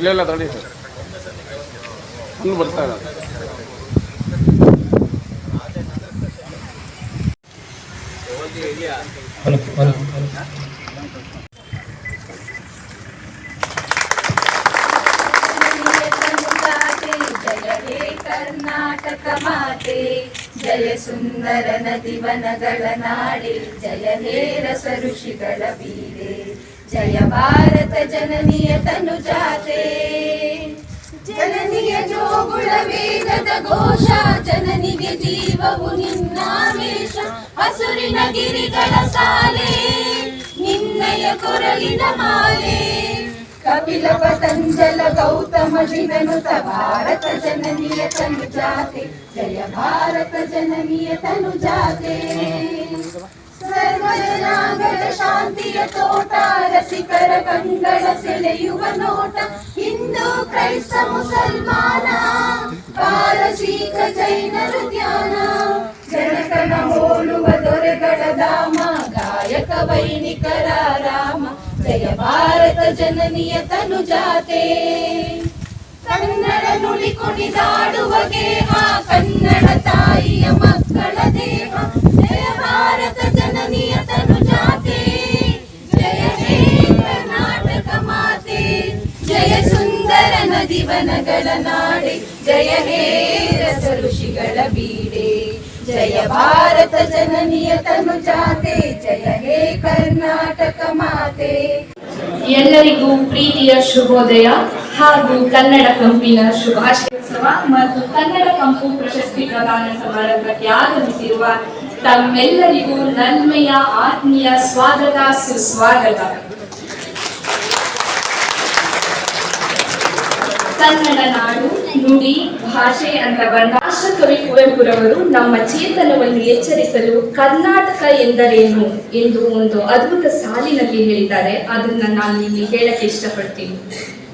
ಇಲ್ಲ ಇಲ್ಲ, ತಡಿ. ಸರ್ ಒಂದು ಬರ್ತಾ ಇಲ್ಲ ಕರ್ನಾಟಕ ಮಾತೆ, ಜಯ ಸುಂದರ ನದಿ ವನಗಳ ನಾಡಿ, ಜಯ ಹೇ ರಸ ಋಷಿಗಳ ಬೀಡೆ ಜಯ ಭಾರತ ಜನನಿಯ ತನು ಜಾತೆ. ಜನನಿಯ ಜೋಗುಳ ವೇದದ ಘೋಷ, ಜನನಿಗೆ ಜೀವವು ನಿನ್ನಾವೇಶ ಹಸುರಿನ ಗಿರಿಗಳ ಸಾಲೆ, ನಿನ್ನಯ ಕೊರಳಿನ ಮಾಲೆ. ಕಪಿಲ ಪತಂಜಲ ಗೌತಮ ಜಿನನುತ ಭಾರತ ಜನನಿಯ ತನು ಜಾತೆ. ಜಯ ಭಾರತ ಜನನಿಯ ತನು ಜಾತೆ. ಸರ್ವಜನಾಂಗದ ಶಾಂತಿಯ ತೋಟ, ರಸಿಕರ ಕಂಗಳ ಸೆಳೆಯುವ ನೋಟ. ಹಿಂದೂ ಕ್ರೈಸ್ತ ಮುಸಲ್ಮಾನ, ಪಾರಸೀಕ ಜೈನರು ಧ್ಯಾನ ಜನಕನ ಹೋಲುವ ದೊರೆಗಳ ಧಾಮ, ಗಾಯಕ ವೈನಿಕರ ರಾಮ. ಜಯ ಭಾರತ ಜನನಿಯ ತನು ಜಾತೆ ಕನ್ನಡ ನುಡಿ ಕುಣಿದಾಡುವ ಗೇಹ ಕನ್ನಡ ತಾಯಿಯ ಮಕ್ಕಳ ದೇಹ. ಜಯ ಭಾರತ ಜನನಿಯ ತನು ಜಾತೆ. ಜಯ ಹೇ ಕರ್ನಾಟಕ ಮಾತೆ. ಜಯ ಸುಂದರ ನದಿ ವನಗಳ ನಾಡೆ. ಜಯ ಹೇ ಋಷಿಗಳ ಬೀಡೆ. ಜಯ ಭಾರತ ಜನನಿಯ ತನು ಜಾತೆ. ಜಯ ಹೇ ಕರ್ನಾಟಕ ಮಾತೆ. ಎಲ್ಲರಿಗೂ ಪ್ರೀತಿಯ ಶುಭೋದಯ ಹಾಗೂ ಕನ್ನಡ ಕಂಪಿನ ಶುಭಾಶಯೋತ್ಸವ ಮತ್ತು ಕನ್ನಡ ಕಂಪು ಪ್ರಶಸ್ತಿ ಪ್ರದಾನ ಸಮಾರಂಭಕ್ಕೆ ಆಗಮಿಸಿರುವ ತಮ್ಮೆಲ್ಲರಿಗೂ ನನ್ಮೆಯ ಆತ್ಮೀಯ ಸ್ವಾಗತ, ಸುಸ್ವಾಗತ. ಕನ್ನಡ ನಾಡು, ನುಡಿ, ಭಾಷೆ ಅಂತ ಬಂದ ರಾಷ್ಟ್ರಕವಿ ಕುವೆಂಪುರವರು ನಮ್ಮ ಚೇತನವನ್ನು ಎಚ್ಚರಿಸಲು ಕರ್ನಾಟಕ ಎಂದರೇನು ಎಂದು ಒಂದು ಅದ್ಭುತ ಸಾಲಿನಲ್ಲಿ ಹೇಳಿದ್ದಾರೆ. ಅದನ್ನ ನಾನು ಇಲ್ಲಿ ಹೇಳಕ್ಕೆ ಇಷ್ಟಪಡ್ತೀನಿ.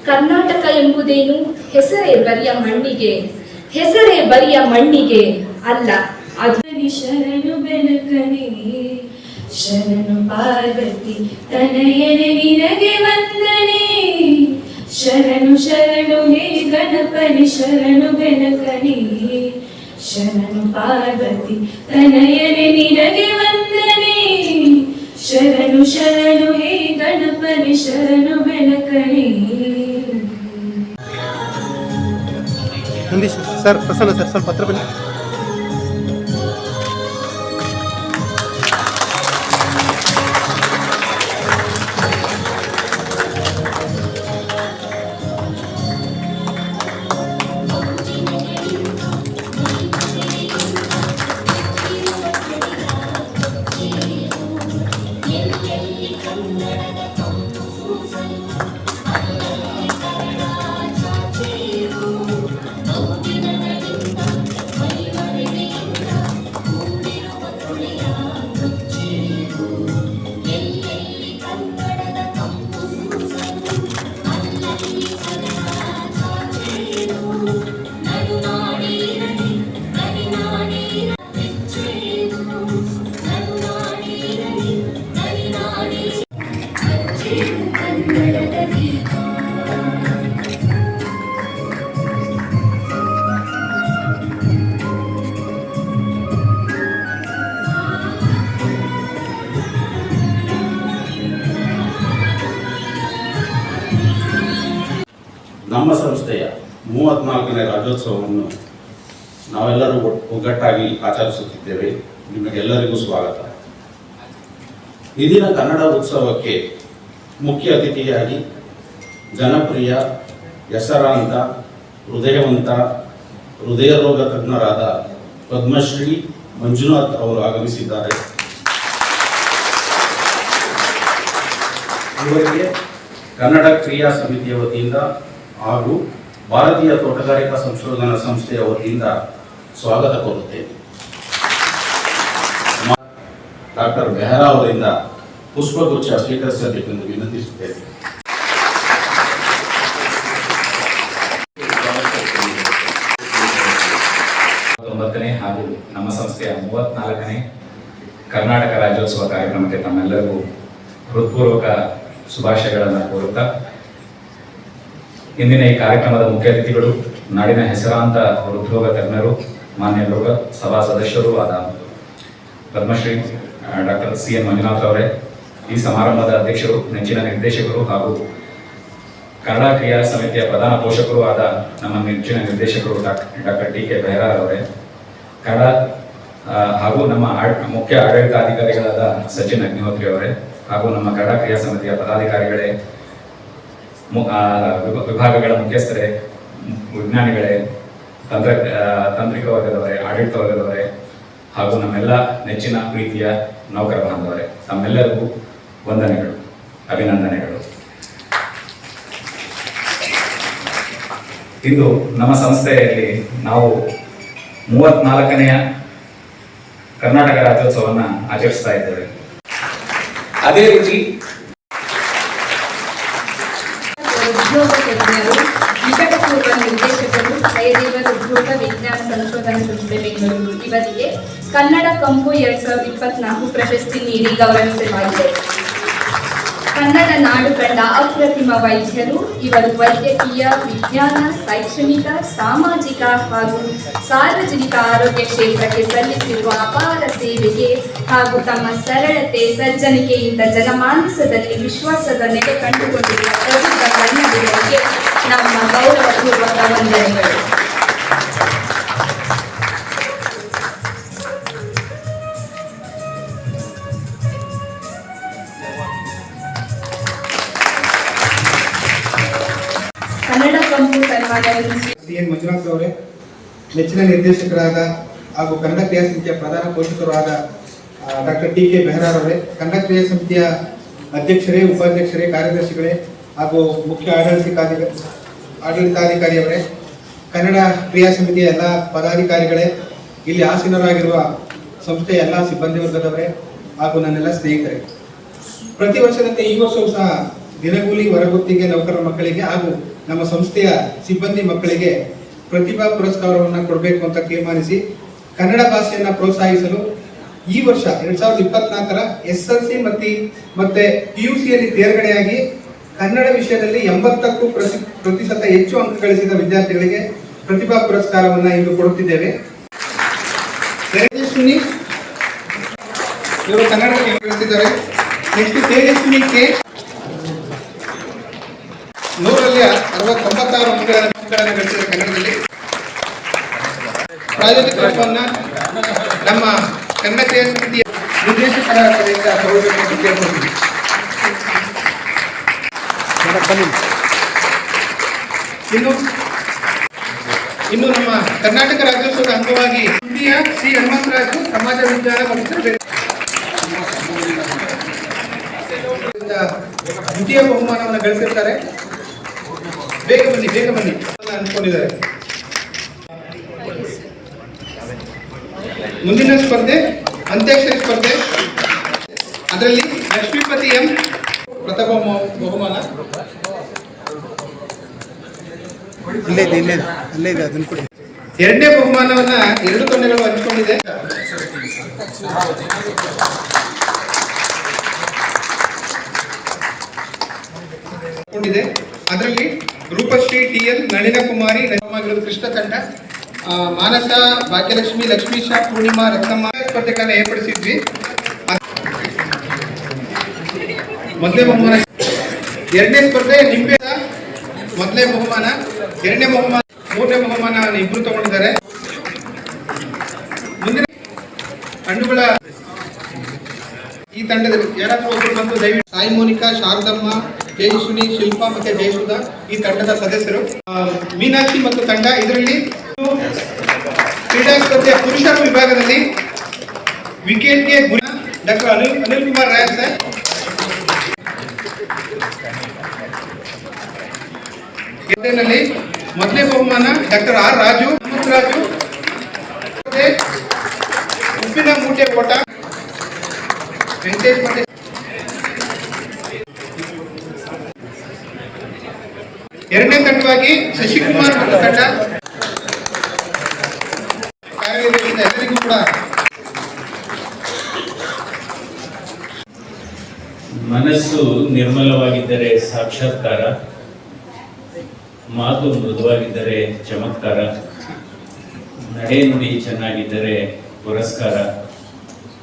ಕರ್ನಾಟಕ ಎಂಬುದೇನು? ಹೆಸರೇ ಬರಿಯ ಮಣ್ಣಿಗೆ. ಹೆಸರೇ ಬರಿಯ ಮಣ್ಣಿಗೆ ಅಲ್ಲ ಅದು ಶರಣು ಬೆನಕನೆ ಶರಣು ಪಾರ್ವತಿ ತನಯನೆ ನಿನಗೆ ವಂದನೆ. ಶರಣು ಶರಣು ಹೇ ಗಣಪನಿ, ಶರಣು ಬೆನಕನೆ ಶರಣು ಪಾರ್ವತಿ ತನಯನೆ ನಿನಗೆ ವಂದನೆ. ಶರಣು ಶರಣು ಹೇ ಗಣಪನಿ, ಶರಣು ಬೆನಕನೆ ಸರ್, ಪ್ರಸನ್ನ ಸರ್, ಸ್ವಲ್ಪ ಬನ್ನಿ. ನಮ್ಮ ಸಂಸ್ಥೆಯ ಮೂವತ್ನಾಲ್ಕನೇ ರಾಜ್ಯೋತ್ಸವವನ್ನು ನಾವೆಲ್ಲರೂ ಒಗ್ಗಟ್ಟಾಗಿ ಆಚರಿಸುತ್ತಿದ್ದೇವೆ. ನಿಮಗೆಲ್ಲರಿಗೂ ಸ್ವಾಗತ. ಇದಿನ ಕನ್ನಡ ಉತ್ಸವಕ್ಕೆ ಮುಖ್ಯ ಅತಿಥಿಯಾಗಿ ಜನಪ್ರಿಯ, ಹೆಸರಾಂತ, ಹೃದಯವಂತ ಹೃದಯ ರೋಗ ತಜ್ಞರಾದ ಪದ್ಮಶ್ರೀ ಮಂಜುನಾಥ್ ಅವರು ಆಗಮಿಸಿದ್ದಾರೆ. ಇವರಿಗೆ ಕನ್ನಡ ಕ್ರಿಯಾ ಸಮಿತಿಯ ವತಿಯಿಂದ ಹಾಗೂ ಭಾರತೀಯ ತೋಟಗಾರಿಕಾ ಸಂಶೋಧನಾ ಸಂಸ್ಥೆಯ ವತಿಯಿಂದ ಸ್ವಾಗತ ಕೋರುತ್ತೇನೆ. ಡಾಕ್ಟರ್ ಬೆಹರಾ ಅವರಿಂದ ಪುಷ್ಪಗುಚ್ಛ ಸ್ವೀಕರಿಸಬೇಕೆಂದು ವಿನಂತಿಸುತ್ತೇನೆ. ಹಾಗೂ ನಮ್ಮ ಸಂಸ್ಥೆಯ ಮೂವತ್ನಾಲ್ಕನೇ ಕರ್ನಾಟಕ ರಾಜ್ಯೋತ್ಸವ ಕಾರ್ಯಕ್ರಮಕ್ಕೆ ತಮ್ಮೆಲ್ಲರಿಗೂ ಹೃತ್ಪೂರ್ವಕ ಶುಭಾಶಯಗಳನ್ನು ಕೋರುತ್ತಾ ಇಂದಿನ ಈ ಕಾರ್ಯಕ್ರಮದ ಮುಖ್ಯ ಅತಿಥಿಗಳು, ನಾಡಿನ ಹೆಸರಾಂತ ಹೃದ್ರೋಗ ತಜ್ಞರು, ಮಾನ್ಯ ಲೋಕ ಸಭಾ ಸದಸ್ಯರು ಆದ Padma Shri doctor C N Manjunath ಅವರೇ, ಈ ಸಮಾರಂಭದ ಅಧ್ಯಕ್ಷರು, ನೆಚ್ಚಿನ ನಿರ್ದೇಶಕರು ಹಾಗೂ ಕನ್ನಡ ಕ್ರಿಯಾ ಸಮಿತಿಯ ಪ್ರಧಾನ ಪೋಷಕರು ಆದ ನಮ್ಮ ನೆಚ್ಚಿನ ನಿರ್ದೇಶಕರು ಡಾಕ್ಟರ್ ಡಿ ಕೆ ಬೆಹ್ರಾ ಅವರೇ, ಕನ್ನಡ ಹಾಗೂ ನಮ್ಮ ಮುಖ್ಯ ಆಡಳಿತಾಧಿಕಾರಿಗಳಾದ ಸಚಿನ್ ಅಗ್ನಿಹೋತ್ರಿ ಅವರೇ ಹಾಗೂ ನಮ್ಮ ಕನ್ನಡ ಕ್ರಿಯಾ ಸಮಿತಿಯ ಪದಾಧಿಕಾರಿಗಳೇ ವಿಭಾಗಗಳ ಮುಖ್ಯಸ್ಥರೇ, ವಿಜ್ಞಾನಿಗಳೇ, ತಂತ್ರ ತಾಂತ್ರಿಕ ವರ್ಗದವರೇ, ಆಡಳಿತ ವರ್ಗದವರೇ, ಹಾಗೂ ನಮ್ಮೆಲ್ಲ ನೆಚ್ಚಿನ ಪ್ರೀತಿಯ ನೌಕರ ಬಾಂಧವರೇ, ತಮ್ಮೆಲ್ಲರಿಗೂ ವಂದನೆಗಳು, ಅಭಿನಂದನೆಗಳು. ಇಂದು ನಮ್ಮ ಸಂಸ್ಥೆಯಲ್ಲಿ ನಾವು ಮೂವತ್ನಾಲ್ಕನೆಯ ಕರ್ನಾಟಕ ರಾಜ್ಯೋತ್ಸವವನ್ನು ಆಚರಿಸ್ತಾ ಇದ್ದೇವೆ. ಅದೇ ರೀತಿ ಉದ್ಯೋಗ ತಜ್ಞರು ನಿಕಟಪೂರ್ವ ನಿರ್ದೇಶಕರು ಜಯದೇವರು ಉದ್ಯೋಗ ವಿಜ್ಞಾನ ಸಂಶೋಧನಾ ಸಂಸ್ಥೆ ಬೆಂಗಳೂರು ಇವರಿಗೆ ಕನ್ನಡ ಕಂಪು ಎರಡ್ ಸಾವಿರದ ಇಪ್ಪತ್ನಾಲ್ಕು ಪ್ರಶಸ್ತಿ ನೀಡಿ ಗೌರವಿಸಲಾಗಿದೆ. ಕನ್ನಡ ನಾಡು ಕಂಡ ಅಪ್ರತಿಮ ವೈದ್ಯರು, ಇವರು ವೈದ್ಯಕೀಯ, ವಿಜ್ಞಾನ, ಶೈಕ್ಷಣಿಕ, ಸಾಮಾಜಿಕ ಹಾಗೂ ಸಾರ್ವಜನಿಕ ಆರೋಗ್ಯ ಕ್ಷೇತ್ರಕ್ಕೆ ಸಲ್ಲಿಸಿರುವ ಅಪಾರ ಸೇವೆಗೆ ಹಾಗೂ ತಮ್ಮ ಸರಳತೆ, ಸಜ್ಜನಿಕೆಯಿಂದ ಜನಮಾನಸದಲ್ಲಿ ವಿಶ್ವಾಸದ ನೆಲೆ ಕಂಡುಕೊಂಡಿರುವ ಪ್ರಬುದ್ಧ ಕನ್ನಡಿಗರಿಗೆ ನಮ್ಮ ಗೌರವಪೂರ್ವಕ ವಂದನೆಗಳು. ನೆಚ್ಚಿನ ನಿರ್ದೇಶಕರಾದ ಹಾಗೂ ಕನ್ನಡ ಕ್ರಿಯಾ ಸಮಿತಿಯ ಪ್ರಧಾನ ಪೋಷಕರು ಡಾಕ್ಟರ್ ಟಿ ಕೆ ಬೆಹ್ರಾ ಅವರೇ ಕನ್ನಡ ಕ್ರಿಯಾ ಸಮಿತಿಯ ಅಧ್ಯಕ್ಷರೇ, ಉಪಾಧ್ಯಕ್ಷರೇ, ಕಾರ್ಯದರ್ಶಿಗಳೇ ಹಾಗೂ ಮುಖ್ಯ ಆಡಳಿತಾಧಿಕಾರಿ ಆಡಳಿತಾಧಿಕಾರಿಯವರೇ, ಕನ್ನಡ ಕ್ರಿಯಾ ಸಮಿತಿಯ ಎಲ್ಲ ಪದಾಧಿಕಾರಿಗಳೇ, ಇಲ್ಲಿ ಆಸೀನರಾಗಿರುವ ಸಂಸ್ಥೆಯ ಎಲ್ಲ ಸಿಬ್ಬಂದಿ ವರ್ಗದವರೇ ಹಾಗೂ ನನ್ನೆಲ್ಲ ಸ್ನೇಹಿತರೇ. ಪ್ರತಿ ವರ್ಷದಂತೆ ಈ ವರ್ಷವೂ ಸಹ ದಿನಗೂಲಿ ಹೊರಗುತ್ತಿಗೆ ನೌಕರರ ಮಕ್ಕಳಿಗೆ ಹಾಗೂ ನಮ್ಮ ಸಂಸ್ಥೆಯ ಸಿಬ್ಬಂದಿ ಮಕ್ಕಳಿಗೆ ಪ್ರತಿಭಾ ಪುರಸ್ಕಾರವನ್ನು ಕೊಡಬೇಕು ಅಂತ ತೀರ್ಮಾನಿಸಿ ಕನ್ನಡ ಭಾಷೆಯನ್ನ ಪ್ರೋತ್ಸಾಹಿಸಲು ಈ ವರ್ಷ ಎರಡ್ ಸಾವಿರದ ಇಪ್ಪತ್ನಾಲ್ಕರ ಎಸ್ ಎಲ್ ಸಿ ಮತ್ತು ಮತ್ತೆ ಪಿ ಯು ತೇರ್ಗಡೆಯಾಗಿ ಕನ್ನಡ ವಿಷಯದಲ್ಲಿ ಎಂಬತ್ತಕ್ಕೂ ಪ್ರತಿ, ಪ್ರತಿಶತ ಹೆಚ್ಚು ಅಂಕ ಗಳಿಸಿದ ವಿದ್ಯಾರ್ಥಿಗಳಿಗೆ ಪ್ರತಿಭಾ ಪುರಸ್ಕಾರವನ್ನು ಇಂದು ಕೊಡುತ್ತಿದ್ದೇವೆ. ಇವರು ಕನ್ನಡಕ್ಕೆ ಕಳಿಸಿದ್ದಾರೆ ನೆಕ್ಸ್ಟ್ ತೇಜಸ್ವಿನಿ ಕೆ. ನೂರಲ್ಲಿ ಅರವತ್ತೊಂಬತ್ತಾರು ಅಂಕಗಳನ್ನು ಕನ್ನಡದಲ್ಲಿ ನಮ್ಮ ಕನ್ನಡ ನಿರ್ದೇಶಕರ ಇನ್ನು ಇನ್ನು ನಮ್ಮ ಕರ್ನಾಟಕ ರಾಜ್ಯೋತ್ಸವದ ಅಂಗವಾಗಿ ಹಿಂದಿಯ ಶ್ರೀ ಹನುಮಂತರಾಜು ಸಮಾಜ ವಿಜ್ಞಾನ ಮತ್ತು ದ್ವಿತೀಯ ಬಹುಮಾನವನ್ನು ಗಳಿಸಿರ್ತಾರೆ. ಬೇಗ ಬನ್ನಿ ಬೇಗ ಬನ್ನಿ. ಅನ್ಕೊಂಡಿದ್ದಾರೆ ಮುಂದಿನ ಸ್ಪರ್ಧೆ ಅಂತ್ಯಾಕ್ಷರಿ ಸ್ಪರ್ಧೆ. ಅದರಲ್ಲಿ ಲಕ್ಷ್ಮೀಪತಿ ಎಂ ಪ್ರಥಮ ಬಹುಮಾನ. ಎರಡನೇ ಬಹುಮಾನವನ್ನ ಎರಡು ತಂಡಗಳು ಹಂಚಿಕೊಂಡಿದೆ. ಕೊಂಡಿದೆ ಅದರಲ್ಲಿ ರೂಪಶ್ರೀ ಟಿ ಎನ್ ನಳಿನ ಕುಮಾರಿ ನಮ್ಮಗಿರೋದು ಕೃಷ್ಣ ತಂಡ ಆ, ಮಾನಸ ಭಾಗ್ಯಲಕ್ಷ್ಮಿ ಲಕ್ಷ್ಮೀಶ ಪೂರ್ಣಿಮಾ ರತ್ನಮ್ಮ ಸ್ಪರ್ಧೆಗಳನ್ನ ಏರ್ಪಡಿಸಿದ್ವಿ. ಮೊದಲೇ ಬಹುಮಾನ. ಎರಡನೇ ಸ್ಪರ್ಧೆ ನಿಂಬೆ ಮೊದಲೇ ಬಹುಮಾನ. ಎರಡನೇ ಬಹುಮಾನ ಮೂರನೇ ಬಹುಮಾನ ಇಬ್ಬರು ತಗೊಂಡಿದ್ದಾರೆ. ಮುಂದಿನ ಹಣ್ಣುಗಳ ಈ ತಂಡದಲ್ಲಿ ಯಾರಾದ್ರೂ ಒಬ್ಬರು ಬಂದು ದಯವಿಟ್ಟು ಸಾಯಿ ಮೋನಿಕಾ ಶಾರದಮ್ಮ ತೇಜಸ್ವಿನಿ ಶಿಲ್ಪಾ ಮತ್ತೆ ಜಯಸುಧ, ಈ ತಂಡದ ಸದಸ್ಯರು. ಮೀನಾಕ್ಷಿ ಮತ್ತು ತಂಡ ಇದರಲ್ಲಿ ಕ್ರೀಡಾ ಸ್ಪರ್ಧೆಯ ಪುರುಷರ ವಿಭಾಗದಲ್ಲಿ ವಿಕೆಟ್ಗೆ ಗುಣ ಡಾಕ್ಟರ್ ಅನಿಲ್ ಅನಿಲ್ ಕುಮಾರ್ ರಾಯ್ ಸರ್. ಗೆದ್ದೆನಲ್ಲಿ ಮೊದಲನೇ ಬಹುಮಾನ ಡಾಕ್ಟರ್ ಆರ್ ರಾಜು, ಹನುಮಂತ ರಾಜು. ಉಪ್ಪಿನ ಮೂಟೆ ಓಟ. ವೆಂಕಟೇಶ್ ಮತ್ತೆ ಎರಡನೇ ತಂಡವಾಗಿ ಶಶಿಕುಮಾರ್ ಮತ್ತು ತಂಡ ಎಲ್ಲರಿಗೂ ಕೂಡ. ಮನಸ್ಸು ನಿರ್ಮಲವಾಗಿದ್ದರೆ ಸಾಕ್ಷಾತ್ಕಾರ, ಮಾತು ಮೃದುವಾಗಿದ್ದರೆ ಚಮತ್ಕಾರ, ನಡೆ ನುಡಿ ಚೆನ್ನಾಗಿದ್ದರೆ ಪುರಸ್ಕಾರ,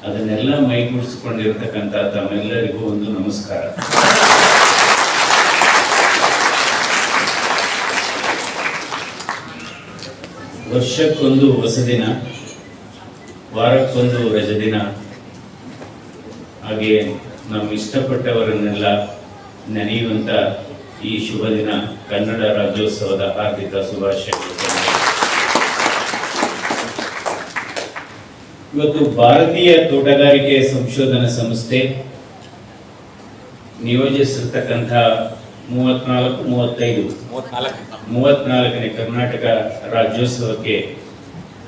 ಅದನ್ನೆಲ್ಲ ಮೈಗೂಡಿಸಿಕೊಂಡಿರ್ತಕ್ಕಂಥ ತಮ್ಮೆಲ್ಲರಿಗೂ ಒಂದು ನಮಸ್ಕಾರ. ವರ್ಷಕ್ಕೊಂದು ಹೊಸ ದಿನ, ವಾರಕ್ಕೊಂದು ರಜದಿನ ಹಾಗೆ ನಾವು ಇಷ್ಟಪಟ್ಟವರನ್ನೆಲ್ಲ ನೆನೆಯುವಂತ ಈ ಶುಭ ದಿನ, ಕನ್ನಡ ರಾಜ್ಯೋತ್ಸವದ ಹಾರ್ದಿಕ ಶುಭಾಶಯಗಳು. ಇವತ್ತು ಭಾರತೀಯ ತೋಟಗಾರಿಕೆ ಸಂಶೋಧನಾ ಸಂಸ್ಥೆ ನಿಯೋಜಿಸಿರ್ತಕ್ಕಂಥ ಮೂವತ್ನಾಲ್ಕು, ಮೂವತ್ತೈದು. ಮೂವತ್ನಾಲ್ಕನೇ ಕರ್ನಾಟಕ ರಾಜ್ಯೋತ್ಸವಕ್ಕೆ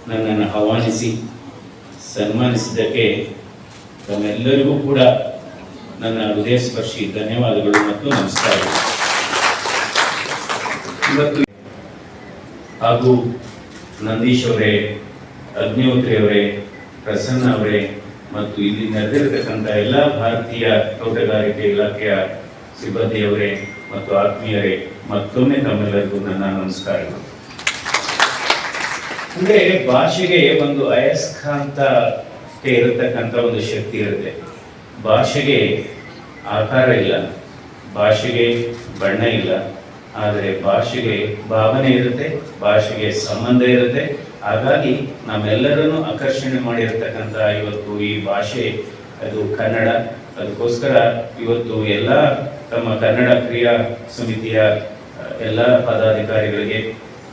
ನನ್ನನ್ನು ಆಹ್ವಾನಿಸಿ, ಸನ್ಮಾನಿಸಿದ್ದಕ್ಕೆ ತಮ್ಮೆಲ್ಲರಿಗೂ ಕೂಡ ನನ್ನ ಹೃದಯ ಸ್ಪರ್ಶಿ ಧನ್ಯವಾದಗಳು ಮತ್ತು ಇವತ್ತು ಹಾಗೂ ನಂದೀಶ್ ಅವರೇ, ಅಗ್ನಿಹೋತ್ರಿ ಅವರೇ, ಪ್ರಸನ್ನ ಅವರೇ ಮತ್ತು ಇಲ್ಲಿ ನೆರೆದಿರತಕ್ಕಂಥ ಎಲ್ಲ ಭಾರತೀಯ ತೋಟಗಾರಿಕೆ ಇಲಾಖೆಯ ಸಿಬ್ಬಂದಿಯವರೇ ಮತ್ತು ಆತ್ಮೀಯರೇ ಮತ್ತೊಮ್ಮೆ ತಮ್ಮೆಲ್ಲರಿಗೂ ನನ್ನ ನಮಸ್ಕಾರಗಳು. ಅಂದ್ರೆ ಭಾಷೆಗೆ ಒಂದು ಅಯಸ್ಕಾಂತಕ್ಕೆ ಇರತಕ್ಕಂಥ ಒಂದು ಶಕ್ತಿ ಇರುತ್ತೆ. ಭಾಷೆಗೆ ಆಕಾರ ಇಲ್ಲ. ಭಾಷೆಗೆ ಬಣ್ಣ ಇಲ್ಲ. ಆದರೆ ಭಾಷೆಗೆ ಭಾವನೆ ಇರುತ್ತೆ, ಭಾಷೆಗೆ ಸಂಬಂಧ ಇರುತ್ತೆ. ಹಾಗಾಗಿ ನಮ್ಮೆಲ್ಲರನ್ನು ಆಕರ್ಷಣೆ ಮಾಡಿರ್ತಕ್ಕಂಥ ಇವತ್ತು ಈ ಭಾಷೆ, ಅದು ಕನ್ನಡ. ಅದಕ್ಕೋಸ್ಕರ ಇವತ್ತು ಎಲ್ಲ ತಮ್ಮ ಕನ್ನಡ ಕ್ರಿಯಾ ಸಮಿತಿಯ ಎಲ್ಲ ಪದಾಧಿಕಾರಿಗಳಿಗೆ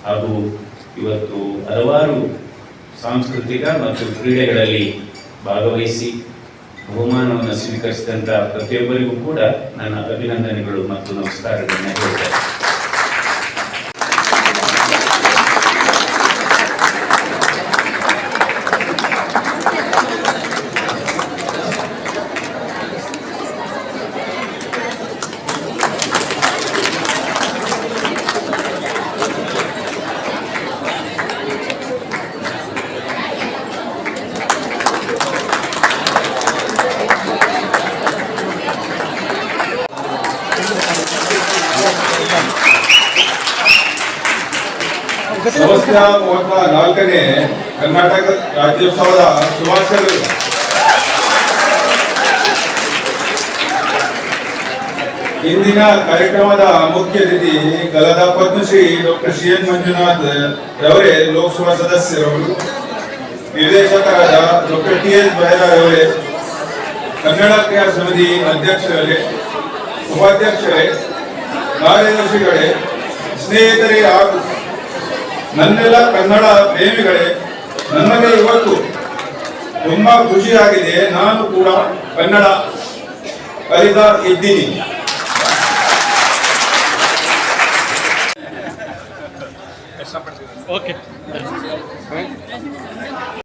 ಹಾಗೂ ಇವತ್ತು ಹಲವಾರು ಸಾಂಸ್ಕೃತಿಕ ಮತ್ತು ಕ್ರೀಡೆಗಳಲ್ಲಿ ಭಾಗವಹಿಸಿ ಬಹುಮಾನವನ್ನು ಸ್ವೀಕರಿಸಿದಂಥ ಪ್ರತಿಯೊಬ್ಬರಿಗೂ ಕೂಡ ನನ್ನ ಅಭಿನಂದನೆಗಳು ಮತ್ತು ನಮಸ್ಕಾರಗಳನ್ನು ಹೇಳ್ತೇನೆ ಸಂಸ್ಥೆಯ ಮೂವತ್ತ ನಾಲ್ಕನೇ ಕರ್ನಾಟಕ ರಾಜ್ಯೋತ್ಸವದ ಶುಭಾಶಯಗಳು. ಇಂದಿನ ಕಾರ್ಯಕ್ರಮದ ಮುಖ್ಯ ಅತಿಥಿ ಗಲದ Padma Shri doctor C N Manjunath ರವರೇ Lok Sabha ಸದಸ್ಯರವರು ನಿರ್ದೇಶಕರಾದ ಡಾಕ್ಟರ್ ಟಿ ಎಸ್ ಬೈರಾರವರೇ ಕನ್ನಡ ಕ್ರಿಯಾ ಸಮಿತಿ ಅಧ್ಯಕ್ಷರೇ, ಉಪಾಧ್ಯಕ್ಷರೇ, ಕಾರ್ಯದರ್ಶಿಗಳೇ, ಸ್ನೇಹಿತರೇ ಹಾಗೂ ನನ್ನೆಲ್ಲ ಕನ್ನಡ ಪ್ರೇಮಿಗಳೇ ನನಗೆ ಇವತ್ತು ತುಂಬಾ ಖುಷಿಯಾಗಿದೆ. ನಾನು ಕೂಡ ಕನ್ನಡ ಕಲಿತ ಇದ್ದೀನಿ. ಓಕೆ.